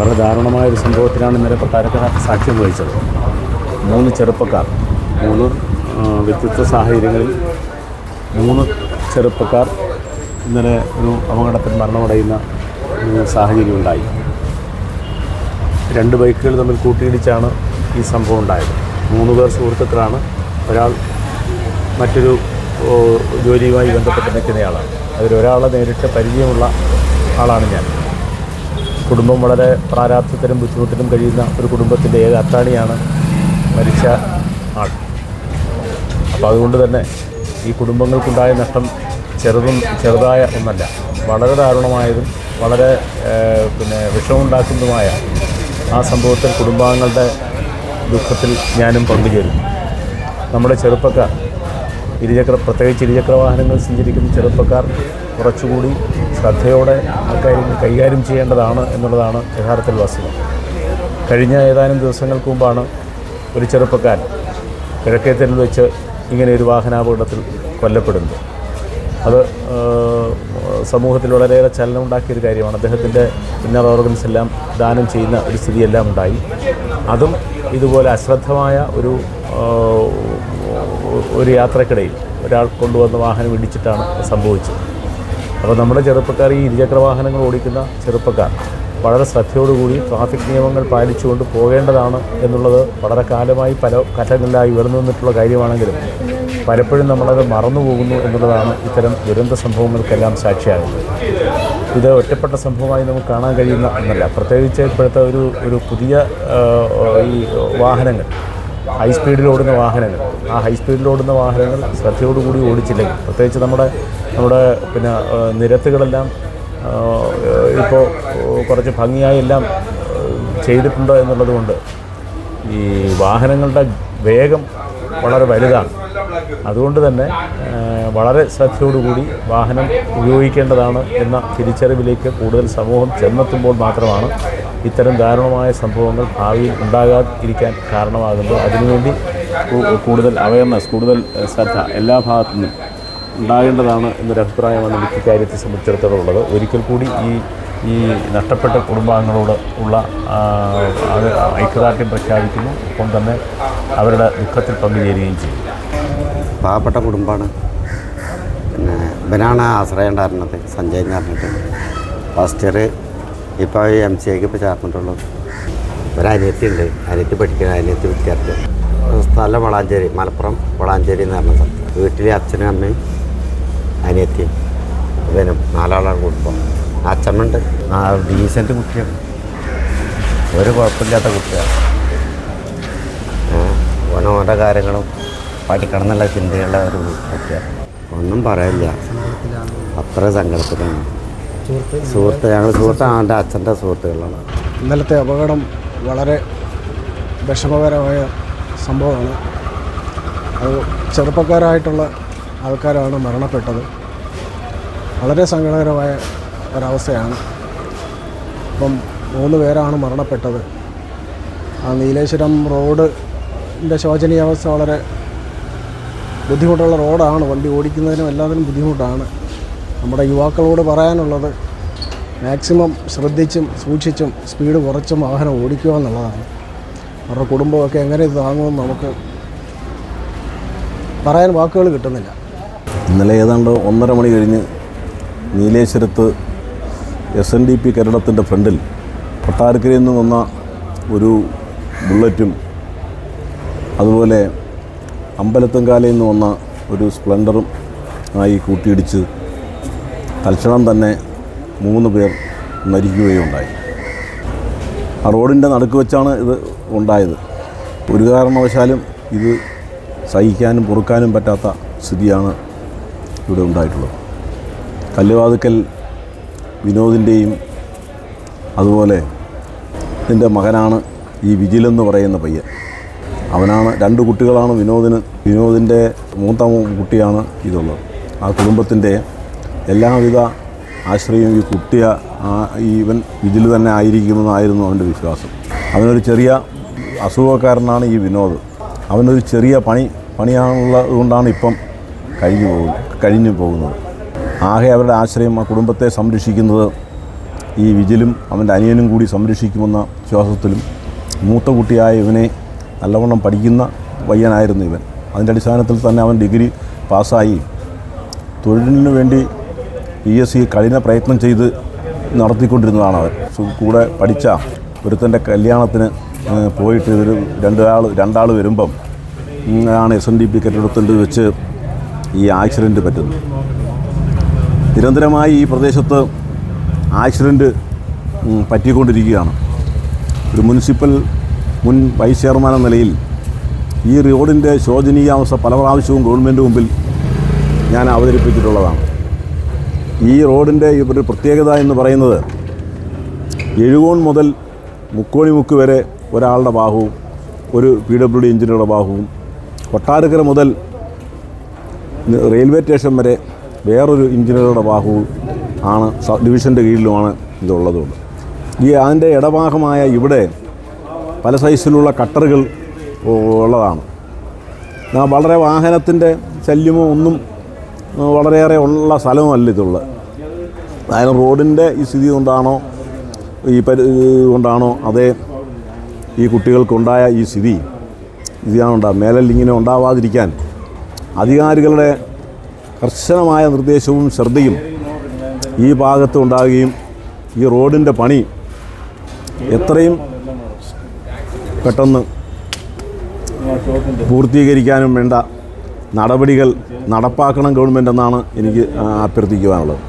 വളരെ ദാരുണമായ ഒരു സംഭവത്തിനാണ് ഇന്നലെ കൊട്ടാരക്കര സാക്ഷ്യം വഹിച്ചത്. മൂന്ന് ചെറുപ്പക്കാർ മൂന്ന് വ്യത്യസ്ത സാഹചര്യങ്ങളിൽ മൂന്ന് ചെറുപ്പക്കാർ ഇന്നലെ ഒരു അപകടത്തിൽ മരണമടയുന്ന സാഹചര്യം ഉണ്ടായി. രണ്ട് ബൈക്കുകൾ തമ്മിൽ കൂട്ടിയിടിച്ചാണ് ഈ സംഭവം ഉണ്ടായത്. മൂന്ന് പേർ സുഹൃത്തുക്കളാണ്. ഒരാൾ മറ്റൊരു ജോലിയുമായി ബന്ധപ്പെട്ട് നിൽക്കുന്നയാളാണ് അതിലൊരാളെ നേരിട്ട് പരിചയമുള്ള ആളാണ് ഞാൻ. കുടുംബം വളരെ പ്രാരാബ്ധത്തിലും ബുദ്ധിമുട്ടിലും കഴിയുന്ന ഒരു കുടുംബത്തിന്റെ ഏക അത്താണിയാണ് മരിച്ച ആൾ. അപ്പോൾ അതുകൊണ്ട് തന്നെ ഈ കുടുംബങ്ങൾക്കുണ്ടായ നഷ്ടം ചെറുതും ചെറുതായ ഒന്നല്ല. വളരെ ദാരുണമായതും വളരെ പിന്നെ വിഷമുണ്ടാക്കുന്നതുമായ ആ സംഭവത്തിൽ കുടുംബാംഗങ്ങളുടെ ദുഃഖത്തിൽ ഞാനും പങ്കുചേരുന്നു. നമ്മുടെ ചെറുപ്പക്കാർ ഇരുചക്ര പ്രത്യേകിച്ച് ഇരുചക്ര വാഹനങ്ങൾ സഞ്ചരിക്കുന്ന ചെറുപ്പക്കാർ കുറച്ചുകൂടി ശ്രദ്ധയോടെ ആ കാര്യങ്ങൾ കൈകാര്യം ചെയ്യേണ്ടതാണ് എന്നുള്ളതാണ് യഥാർത്ഥത്തിൽ വസ്തുത. കഴിഞ്ഞ ഏതാനും ദിവസങ്ങൾക്ക് മുമ്പാണ് ഒരു ചെറുപ്പക്കാരൻ കിഴക്കേത്തരിൽ വെച്ച് ഇങ്ങനെ ഒരു വാഹനാപകടത്തിൽ കൊല്ലപ്പെടുന്നത്. അത് സമൂഹത്തിൽ വളരെയേറെ ചലനമുണ്ടാക്കിയൊരു കാര്യമാണ്. അദ്ദേഹത്തിന്റെ ഇന്നർ ഓർഗൻസ് എല്ലാം ദാനം ചെയ്യുന്ന ഒരു സ്ഥിതിയെല്ലാം ഉണ്ടായി. അതും ഇതുപോലെ അശ്രദ്ധമായ ഒരു ഒരു യാത്രക്കിടയിൽ ഒരാൾ കൊണ്ടുവന്ന വാഹനം ഇടിച്ചിട്ടാണ് സംഭവിച്ചത്. അപ്പോൾ നമ്മുടെ ചെറുപ്പക്കാർ ഈ ഇരുചക്ര വാഹനങ്ങൾ ഓടിക്കുന്ന ചെറുപ്പക്കാർ വളരെ ശ്രദ്ധയോടുകൂടി ട്രാഫിക് നിയമങ്ങൾ പാലിച്ചുകൊണ്ട് പോകേണ്ടതാണ് എന്നുള്ളത് വളരെ കാലമായി പല ഘട്ടങ്ങളിലായി ഉയർന്നു നിന്നിട്ടുള്ള കാര്യമാണെങ്കിലും പലപ്പോഴും നമ്മളത് മറന്നു പോകുന്നു എന്നുള്ളതാണ് ഇത്തരം ദുരന്ത സംഭവങ്ങൾക്കെല്ലാം സാക്ഷിയാകുന്നത്. ഇത് ഒറ്റപ്പെട്ട സംഭവമായി നമുക്ക് കാണാൻ കഴിയുന്ന ഒന്നല്ല. പ്രത്യേകിച്ച് ഇപ്പോഴത്തെ ഒരു ഒരു പുതിയ ഈ വാഹനങ്ങൾ ഹൈ സ്പീഡിൽ ഓടുന്ന വാഹനങ്ങൾ. ആ ഹൈ സ്പീഡിൽ ഓടുന്ന വാഹനങ്ങൾ ശ്രദ്ധയോടുകൂടി ഓടിച്ചില്ലെങ്കിൽ പ്രത്യേകിച്ച് നമ്മുടെ നമ്മുടെ പിന്നെ നിരത്തുകളെല്ലാം ഇപ്പോൾ കുറച്ച് ഭംഗിയായി എല്ലാം ചെയ്തിട്ടുണ്ട് എന്നുള്ളത് കൊണ്ട് ഈ വാഹനങ്ങളുടെ വേഗം വളരെ വലുതാണ്. അതുകൊണ്ട് തന്നെ വളരെ ശ്രദ്ധയോടുകൂടി വാഹനം ഉപയോഗിക്കേണ്ടതാണ് എന്ന തിരിച്ചറിവിലേക്ക് കൂടുതൽ സമൂഹം ചെന്നെത്തുമ്പോൾ മാത്രമാണ് ഇത്തരം ദാരുണമായ സംഭവങ്ങൾ ഭാവിയിൽ ഉണ്ടാകാതിരിക്കാൻ കാരണമാകുമ്പോൾ അതിനുവേണ്ടി കൂടുതൽ അവയർനെസ് കൂടുതൽ ശ്രദ്ധ എല്ലാ ഭാഗത്തു നിന്നും ഉണ്ടാകേണ്ടതാണ് എന്നൊരു അഭിപ്രായമാണ് എനിക്ക് കാര്യത്തെ സംബന്ധിച്ചിടത്തോളം ഉള്ളത് ഒരിക്കൽ കൂടി ഈ ഈ നഷ്ടപ്പെട്ട കുടുംബാംഗങ്ങളോട് ഉള്ള ഐക്യദാർഢ്യം പ്രഖ്യാപിക്കുന്നു. ഒപ്പം തന്നെ അവരുടെ ദുഃഖത്തിൽ പങ്കുചേരുകയും ചെയ്യും. പാവപ്പെട്ട കുടുംബമാണ്. പിന്നെ ഇവനാണ് ആശ്രയം ഉണ്ടായിരുന്നത് സഞ്ജയ് എന്ന് പറഞ്ഞിട്ട്. ഫസ്റ്റ് ഇയർ ഇപ്പോൾ എം സി എക്ക് ഇപ്പോൾ ചേർന്നിട്ടുള്ളൂ. ഒരു അനിയത്തി ഉണ്ട് അനിയത്തി പഠിക്കുന്ന അനിയത്തി വിദ്യാർത്ഥി. സ്ഥലം വളാഞ്ചേരി മലപ്പുറം വളാഞ്ചേരി എന്ന് പറഞ്ഞ സ്ഥലത്ത് വീട്ടിലെ അച്ഛനും അമ്മയും അനിയത്തിയും ഇവനും നാലാളാണ് കുടുംബം. അച്ഛമ്മണ്ട് ഡീസന്റ് കുട്ടിയാണ്. ഒരു കുഴപ്പമില്ലാത്ത കുട്ടിയാണ്. ഓനോന്റെ കാര്യങ്ങളും പഠിക്കണം എന്നുള്ള ചിന്തയുള്ള ഒരു കുട്ടിയാണ്. ഒന്നും പറയില്ല അത്ര സങ്കടത്തിലാണ്. സുഹൃത്ത് ഞങ്ങൾ സുഹൃത്ത് അവന്റെ അച്ഛന്റെ സുഹൃത്തുക്കളാണ്. ഇന്നലത്തെ അപകടം വളരെ വിഷമകരമായ സംഭവമാണ്. അത് ചെറുപ്പക്കാരായിട്ടുള്ള ആൾക്കാരാണ് മരണപ്പെട്ടത്. വളരെ സങ്കടകരമായ ഒരവസ്ഥയാണ്. ഇപ്പം മൂന്ന് പേരാണ് മരണപ്പെട്ടത്. ആ നീലേശ്വരം റോഡിന്റെ ശോചനീയാവസ്ഥ വളരെ ബുദ്ധിമുട്ടുള്ള റോഡാണ്. വണ്ടി ഓടിക്കുന്നതിനും എല്ലാത്തിനും ബുദ്ധിമുട്ടാണ്. നമ്മുടെ യുവാക്കളോട് പറയാനുള്ളത് മാക്സിമം ശ്രദ്ധിച്ചും സൂക്ഷിച്ചും സ്പീഡ് കുറച്ചും വാഹനം ഓടിക്കുക എന്നുള്ളതാണ്. അവരുടെ കുടുംബമൊക്കെ എങ്ങനെ ഇത് താങ്ങുമെന്ന് നമുക്ക് പറയാൻ വാക്കുകൾ കിട്ടുന്നില്ല. ഇന്നലെ ഏതാണ്ട് ഒന്നര മണി കഴിഞ്ഞ് നീലേശ്വരത്ത് എസ് എൻ ഡി പി കെട്ടിടത്തിന്റെ ഫ്രണ്ടിൽ കൊട്ടാരക്കരയിൽ നിന്ന് വന്ന ഒരു ബുള്ളറ്റും അതുപോലെ അമ്പലത്തുംകാലയിൽ നിന്ന് വന്ന ഒരു സ്പ്ലെൻഡറും ആയി കൂട്ടിയിടിച്ച് തൽക്ഷണം തന്നെ മൂന്ന് പേർ മരിക്കുകയുണ്ടായി. ആ റോഡിന്റെ നടുക്ക് വെച്ചാണ് ഇത് ഉണ്ടായത്. ഒരു കാരണവശാലും ഇത് സഹിക്കാനും പൊറുക്കാനും പറ്റാത്ത സ്ഥിതിയാണ് ഇവിടെ ഉണ്ടായിട്ടുള്ളത്. കല്ലുവാതുക്കൽ വിനോദിന്റെയും അതുപോലെ ഇതിന്റെ മകനാണ് ഈ വിജിലെന്ന് പറയുന്ന പയ്യൻ. അവനാണ് രണ്ട് കുട്ടികളാണ് വിനോദിന് വിനോദിന്റെ മൂത്ത കുട്ടിയാണ് ഇതുള്ളത്. ആ കുടുംബത്തിന്റെ എല്ലാവിധ ആശ്രയവും ഈ കുട്ടിയ ഈവൻ ഇതിൽ തന്നെ ആയിരിക്കുമെന്നായിരുന്നു അവന്റെ വിശ്വാസം. അവനൊരു ചെറിയ അസുഖക്കാരനാണ് ഈ വിനോദ്. അവനൊരു ചെറിയ പണി പണിയാണുള്ളത് കൊണ്ടാണ് ഇപ്പം കഴിഞ്ഞു പോകുന്നത് കഴിഞ്ഞു പോകുന്നത്. ആകെ അവരുടെ ആശ്രയം ആ കുടുംബത്തെ സംരക്ഷിക്കുന്നത് ഈ വിജിലും അവന്റെ അനിയനും കൂടി സംരക്ഷിക്കുമെന്ന വിശ്വാസത്തിലും മൂത്ത കുട്ടിയായ ഇവനെ നല്ലവണ്ണം പഠിക്കുന്ന പയ്യനായിരുന്നു ഇവൻ. അതിന്റെ അടിസ്ഥാനത്തിൽ തന്നെ അവൻ ഡിഗ്രി പാസ്സായി. തൊഴിലിനു വേണ്ടി പി എസ് സി കഠിന പ്രയത്നം ചെയ്ത് നടത്തിക്കൊണ്ടിരുന്നതാണ് അവൻ. കൂടെ പഠിച്ച ഒരുത്തന്റെ കല്യാണത്തിന് പോയിട്ട് ഇവർ രണ്ടാൾ രണ്ടാൾ വരുമ്പം ആണ് എസ് എൻ ഡി പി കെട്ടിടത്തിൽ വെച്ച് ഈ ആക്സിഡന്റ് പറ്റുന്നത്. നിരന്തരമായി ഈ പ്രദേശത്ത് ആക്സിഡന്റ് പറ്റിക്കൊണ്ടിരിക്കുകയാണ്. ഒരു മുനിസിപ്പൽ മുൻ വൈസ് ചെയർമാൻ എന്ന നിലയിൽ ഈ റോഡിന്റെ ശോചനീയാവസ്ഥ പല പ്രാവശ്യവും ഗവൺമെന്റ് മുമ്പിൽ ഞാൻ അവതരിപ്പിച്ചിട്ടുള്ളതാണ്. ഈ റോഡിന്റെ ഒരു പ്രത്യേകത എന്ന് പറയുന്നത് എഴുകോൺ മുതൽ മുക്കോണിമുക്ക് വരെ ഒരാളുടെ ബാഹുവും ഒരു പി ഡബ്ല്യു ഡി എഞ്ചിനുകളുടെ ബാഹുവും കൊട്ടാരക്കര മുതൽ റെയിൽവേ സ്റ്റേഷൻ വരെ വേറൊരു എഞ്ചിനുകളുടെ ബാഹുവും ആണ് ഡിവിഷന്റെ കീഴിലുമാണ് ഇതുള്ളതുകൊണ്ട് ഈ അതിന്റെ ഇടഭാഗമായ ഇവിടെ പല സൈസിലുള്ള കട്ടറുകൾ ഉള്ളതാണ്. വളരെ വാഹനത്തിന്റെ ശല്യമോ ഒന്നും വളരെയേറെ ഉള്ള സ്ഥലമല്ല ഇതുള്ളത് അതായത് റോഡിന്റെ ഈ സ്ഥിതി കൊണ്ടാണോ ഈ പരി കൊണ്ടാണോ അതേ ഈ കുട്ടികൾക്കുണ്ടായ ഈ സ്ഥിതി ഇതാണ് മേലൽ ഇങ്ങനെ ഉണ്ടാവാതിരിക്കാൻ അധികാരികളുടെ കർശനമായ നിർദ്ദേശവും ശ്രദ്ധയും ഈ ഭാഗത്ത് ഉണ്ടാകുകയും ഈ റോഡിന്റെ പണി എത്രയും പെട്ടെന്ന് പൂർത്തീകരിക്കാനും വേണ്ട നടപടികൾ നടപ്പാക്കണം ഗവൺമെന്റ് എന്നാണ് എനിക്ക് അഭ്യർത്ഥിക്കുവാനുള്ളത്.